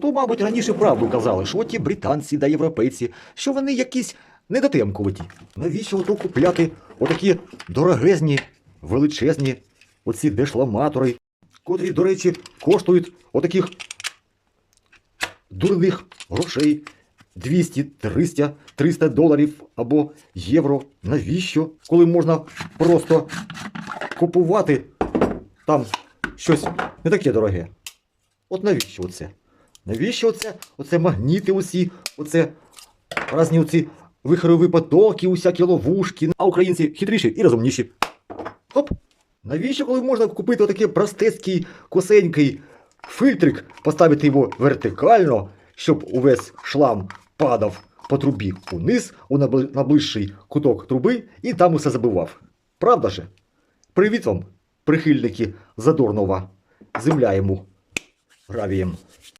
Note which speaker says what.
Speaker 1: То, мабуть, раніше правду казали, що ті британці да європейці, що вони якісь недотемкуваті. Навіщо ото купляти отакі дорогезні, величезні оці дешламатори, котрі, до речі, коштують отаких дурних грошей 200, 300, 300 доларів або євро. Навіщо? Коли можна просто купувати там щось не таке дороге. От навіщо оце? Навіщо оце? Оце магніти усі, оце різні оці вихорові потоки, усякі ловушки. А українці хитріші і розумніші. Хоп! Навіщо, коли можна купити отакий простецький, косенький фільтрик, поставити його вертикально, щоб увесь шлам падав по трубі униз, у набли- найближчий куток труби і там усе забивав. Правда же? Привіт вам, прихильники задорного земля йому гравієм.